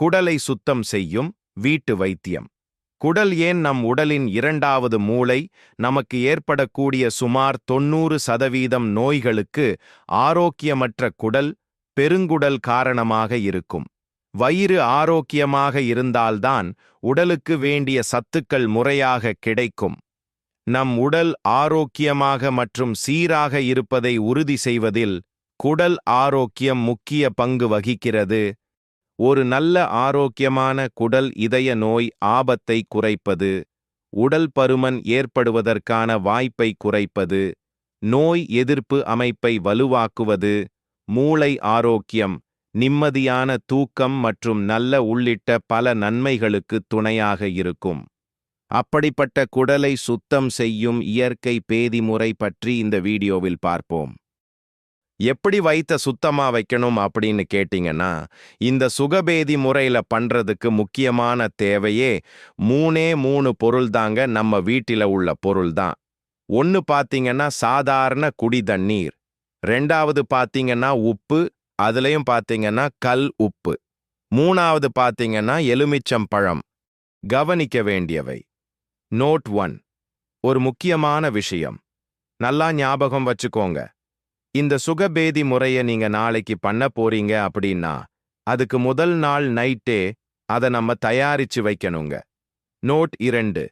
குடலை சுத்தம் செய்யும் வீட்டு வைத்தியம். குடல் ஏன் நம் உடலின் இரண்டாவது மூளை? நமக்கு ஏற்படக்கூடிய சுமார் தொண்ணூறு சதவீதம் நோய்களுக்கு ஆரோக்கியமற்ற குடல் பெருங்குடல் காரணமாக இருக்கும். வயிறு ஆரோக்கியமாக இருந்தால்தான் உடலுக்கு வேண்டிய சத்துக்கள் முறையாக கிடைக்கும். நம் உடல் ஆரோக்கியமாக மற்றும் சீராக இருப்பதை உறுதி செய்வதில் குடல் ஆரோக்கியம் முக்கிய பங்கு வகிக்கிறது. ஒரு நல்ல ஆரோக்கியமான குடல் இதய நோய் ஆபத்தை குறைப்பது உடல் பருமன் ஏற்படுவதற்கான வாய்ப்பை குறைப்பது நோய் எதிர்ப்பு அமைப்பை வலுவாக்குவது மூளை ஆரோக்கியம் நிம்மதியான தூக்கம் மற்றும் நல்ல உள்ளிட்ட பல நன்மைகளுக்கு துணையாக இருக்கும். அப்படிப்பட்ட குடலை சுத்தம் செய்யும் இயற்கை பேதிமுறை பற்றி இந்த வீடியோவில் பார்ப்போம். எப்படி வைத்த சுத்தமா வைக்கணும் அப்படின்னு கேட்டிங்கன்னா இந்த சுகபேதி முறையில பண்றதுக்கு முக்கியமான தேவையே மூணே மூணு பொருள் தாங்க நம்ம வீட்டில உள்ள பொருள் தான். ஒன்னு பாத்தீங்கன்னா சாதாரண குடி தண்ணீர். ரெண்டாவது பாத்தீங்கன்னா உப்பு அதுலயும் பாத்தீங்கன்னா கல் உப்பு. மூணாவது பாத்தீங்கன்னா எலுமிச்சம் பழம். கவனிக்க வேண்டியவை. Note one. ஒரு முக்கியமான விஷயம். நல்லா ஞாபகம் வச்சுக்கோங்க. இந்த சுகபேதி முறைய நீங்க நாளைக்கு பண்ண போறீங்க அப்படின்னா அதுக்கு முதல் நாள் நைட்டே அதை நம்ம தயாரிச்சு வைக்கணுங்க. நோட் இரண்டு.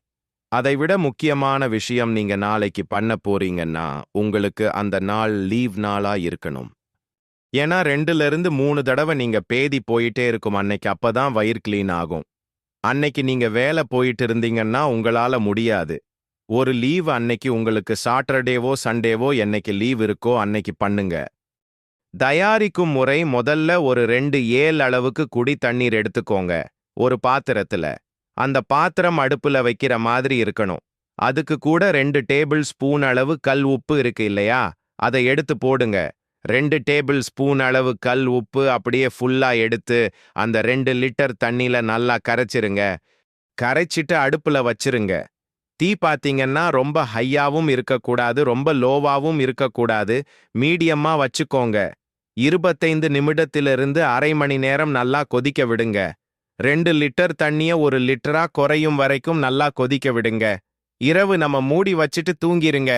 அதை விட முக்கியமான விஷயம் நீங்க நாளைக்கு பண்ண போறீங்கன்னா உங்களுக்கு அந்த நாள் லீவ் நாளா இருக்கணும். ஏன்னா ரெண்டுல இருந்து மூணு தடவை நீங்க பேதி போயிட்டே இருக்கும். அன்னைக்கு அப்பதான் வயிறு கிளீன் ஆகும். அன்னைக்கு நீங்க வேலை போயிட்டு இருந்தீங்கன்னா உங்களால முடியாது. ஒரு லீவ் அன்னைக்கு உங்களுக்கு சாட்டர்டேவோ சண்டேவோ என்னைக்கு லீவ் இருக்கோ அன்னைக்கு பண்ணுங்க. தயாரிக்கும் முறை முதல்ல ஒரு ரெண்டு ஏல் அளவுக்கு குடி தண்ணீர் எடுத்துக்கோங்க ஒரு பாத்திரத்துல. அந்த பாத்திரம் அடுப்புல வைக்கிற மாதிரி இருக்கணும். அதுக்கு கூட ரெண்டு டேபிள் ஸ்பூன் அளவு கல் உப்பு இருக்கு இல்லையா? அதை எடுத்து போடுங்க. ரெண்டு டேபிள் ஸ்பூன் அளவு கல் உப்பு அப்படியே ஃபுல்லா எடுத்து அந்த ரெண்டு லிட்டர் தண்ணில நல்லா கரைச்சிருங்க. கரைச்சிட்டு அடுப்புல வச்சிருங்க. தீ பாத்தீங்கன்னா ரொம்ப ஹையாவும் இருக்கக்கூடாது ரொம்ப லோவாவும் இருக்கக்கூடாது. மீடியமா வச்சுக்கோங்க. இருபத்தைந்து நிமிடத்திலிருந்து அரை மணி நேரம் நல்லா கொதிக்க விடுங்க. ரெண்டு லிட்டர் தண்ணிய ஒரு லிட்டரா குறையும் வரைக்கும் நல்லா கொதிக்க விடுங்க. இரவு நம்ம மூடி வச்சுட்டு தூங்கிருங்க.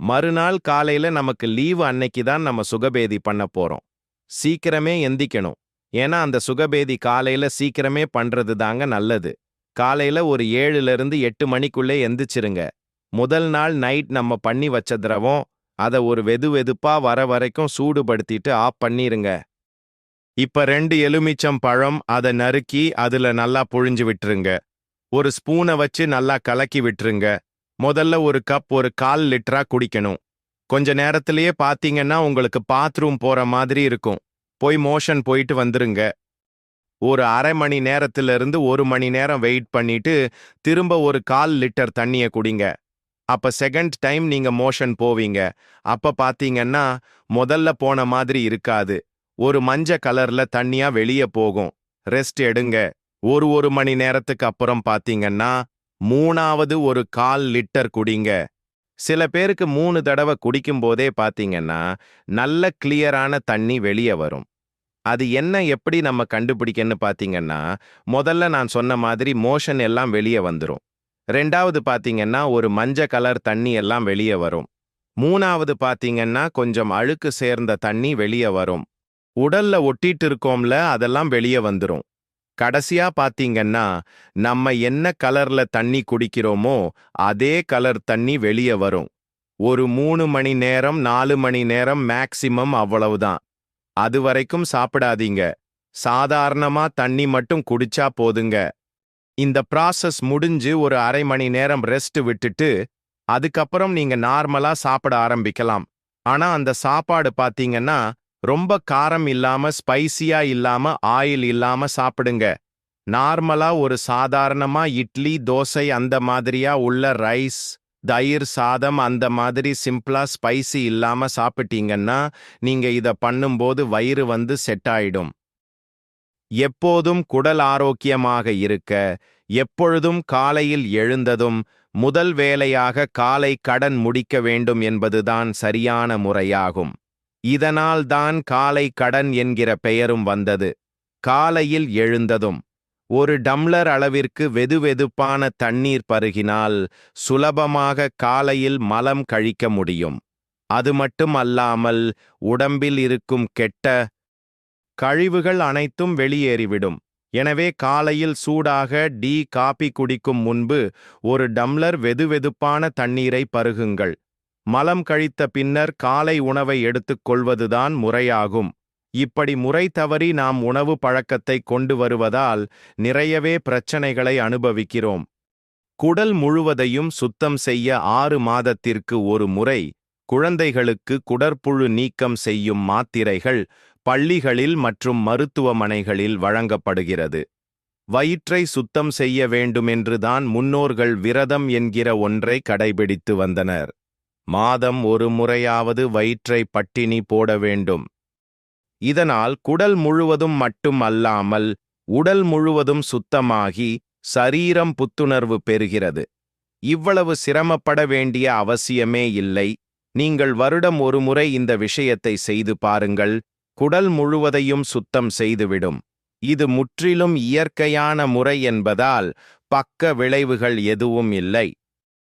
மறுநாள் காலையில நமக்கு லீவு அன்னைக்கு தான் நம்ம சுகபேதி பண்ண போறோம். சீக்கிரமே எந்திக்கணும். ஏன்னா அந்த சுகபேதி காலையில சீக்கிரமே பண்றது தாங்க நல்லது. காலையில ஒரு ஏழுல இருந்து எட்டு மணிக்குள்ளே எந்திரிச்சிருங்க. முதல் நாள் நைட் நம்ம பண்ணி வச்ச திரவம் அத ஒரு வெது வெதுப்பா வர வரைக்கும் சூடுபடுத்திட்டு ஆஃப் பண்ணிருங்க. இப்ப ரெண்டு எலுமிச்சம் பழம் அதை நறுக்கி அதுல நல்லா புழிஞ்சு விட்டுருங்க. ஒரு ஸ்பூனை வச்சு நல்லா கலக்கி விட்டுருங்க. முதல்ல ஒரு கப் ஒரு கால் லிட்டரா குடிக்கணும். கொஞ்ச நேரத்திலேயே பாத்தீங்கன்னா உங்களுக்கு பாத்ரூம் போற மாதிரி இருக்கும். போய் மோஷன் போயிட்டு வந்துருங்க. ஒரு அரை மணி நேரத்துல இருந்து ஒரு மணி நேரம் வெயிட் பண்ணிட்டு திரும்ப ஒரு கால் லிட்டர் தண்ணிய குடிங்க. அப்ப செகண்ட் டைம் நீங்க மோஷன் போவீங்க. அப்ப பாத்தீங்கன்னா முதல்ல போன மாதிரி இருக்காது. ஒரு மஞ்ச கலர்ல தண்ணியா வெளிய போகும். ரெஸ்ட் எடுங்க. ஒரு ஒரு மணி நேரத்துக்கு அப்புறம் பாத்தீங்கன்னா மூணாவது ஒரு கால் லிட்டர் குடிங்க. சில பேருக்கு மூணு தடவை குடிக்கும் போதே பாத்தீங்கன்னா நல்ல கிளியரான தண்ணி வெளியே வரும். அது என்ன எப்படி நம்ம கண்டுபிடிக்கன்னு பாத்தீங்கன்னா முதல்ல நான் சொன்ன மாதிரி மோஷன் எல்லாம் வெளியே வந்துரும். ரெண்டாவது பாத்தீங்கன்னா ஒரு மஞ்ச கலர் தண்ணி எல்லாம் வெளியே வரும். மூணாவது பாத்தீங்கன்னா கொஞ்சம் அழுக்கு சேர்ந்த தண்ணி வெளியே வரும். உடல்ல ஒட்டிட்டு இருக்கோம்ல அதெல்லாம் வெளியே வந்துரும். கடைசியா பாத்தீங்கன்னா நம்ம என்ன கலர்ல தண்ணி குடிக்கிறோமோ அதே கலர் தண்ணி வெளியே வரும். ஒரு மூணு மணி நேரம் நாலு மணி நேரம் மேக்சிமம் அவ்வளவுதான். அது வரைக்கும் சாப்பிடாதீங்க. சாதாரணமா தண்ணி மட்டும் குடிச்சா போதுங்க. இந்த ப்ராசஸ் முடிஞ்சு ஒரு அரை மணி நேரம் ரெஸ்ட் விட்டுட்டு அதுக்கப்புறம் நீங்க நார்மலா சாப்பிட ஆரம்பிக்கலாம். ஆனா அந்த சாப்பாடு பாத்தீங்கன்னா ரொம்ப காரம் இல்லாம ஸ்பைசியா இல்லாம ஆயில் இல்லாம சாப்பிடுங்க. நார்மலா ஒரு சாதாரணமா இட்லி தோசை அந்த மாதிரியா உள்ள ரைஸ் தயிர் சாதம் அந்த மாதிரி சிம்பிளா ஸ்பைசி இல்லாம சாப்பிட்டீங்கன்னா நீங்க இத பண்ணும்போது வயிறு வந்து செட் ஆயிடும். எப்போதும் குடல் ஆரோக்கியமாக இருக்க எப்பொழுதும் காலையில் எழுந்ததும் முதல் வேலையாக காலை கடன் முடிக்க வேண்டும் என்பதுதான் சரியான முறையாகும். இதனால் தான் காலை கடன் என்கிற பெயரும் வந்தது. காலையில் எழுந்ததும். ஒரு டம்ளர் அளவிற்கு வெதுவெதுப்பான தண்ணீர் பருகினால் சுலபமாக காலையில் மலம் கழிக்க முடியும். அது மட்டும் அல்லாமல் உடம்பில் இருக்கும் கெட்ட கழிவுகள் அனைத்தும் வெளியேறிவிடும். எனவே காலையில் சூடாக டீ காபி குடிக்கும் முன்பு ஒரு டம்ளர் வெதுவெதுப்பான தண்ணீரை பருகுங்கள். மலம் கழித்த பின்னர் காலை உணவை எடுத்துக் கொள்வதுதான் முறையாகும். இப்படி முறை தவறி நாம் உணவு பழக்கத்தை கொண்டு வருவதால் நிறையவே பிரச்சனைகளை அனுபவிக்கிறோம். குடல் முழுவதையும் சுத்தம் செய்ய ஆறு மாதத்திற்கு ஒரு முறை குழந்தைகளுக்கு குடற்புழு நீக்கம் செய்யும் மாத்திரைகள் பள்ளிகளில் மற்றும் மருத்துவமனைகளில் வழங்கப்படுகிறது. வயிற்றை சுத்தம் செய்ய வேண்டுமென்றுதான் முன்னோர்கள் விரதம் என்கிற ஒன்றை கடைபிடித்து வந்தனர். மாதம் ஒரு முறையாவது வயிற்றை பட்டினி போட வேண்டும். இதனால் குடல் முழுவதும் மட்டும் அல்லாமல் உடல் முழுவதும் சுத்தமாகி சரீரம் புத்துணர்வு பெறுகிறது. இவ்வளவு சிரமப்பட வேண்டிய அவசியமே இல்லை. நீங்கள் வருடம் ஒரு முறை இந்த விஷயத்தை செய்து பாருங்கள். குடல் முழுவதையும் சுத்தம் செய்துவிடும். இது முற்றிலும் இயற்கையான முறை என்பதால் பக்க விளைவுகள் எதுவும் இல்லை.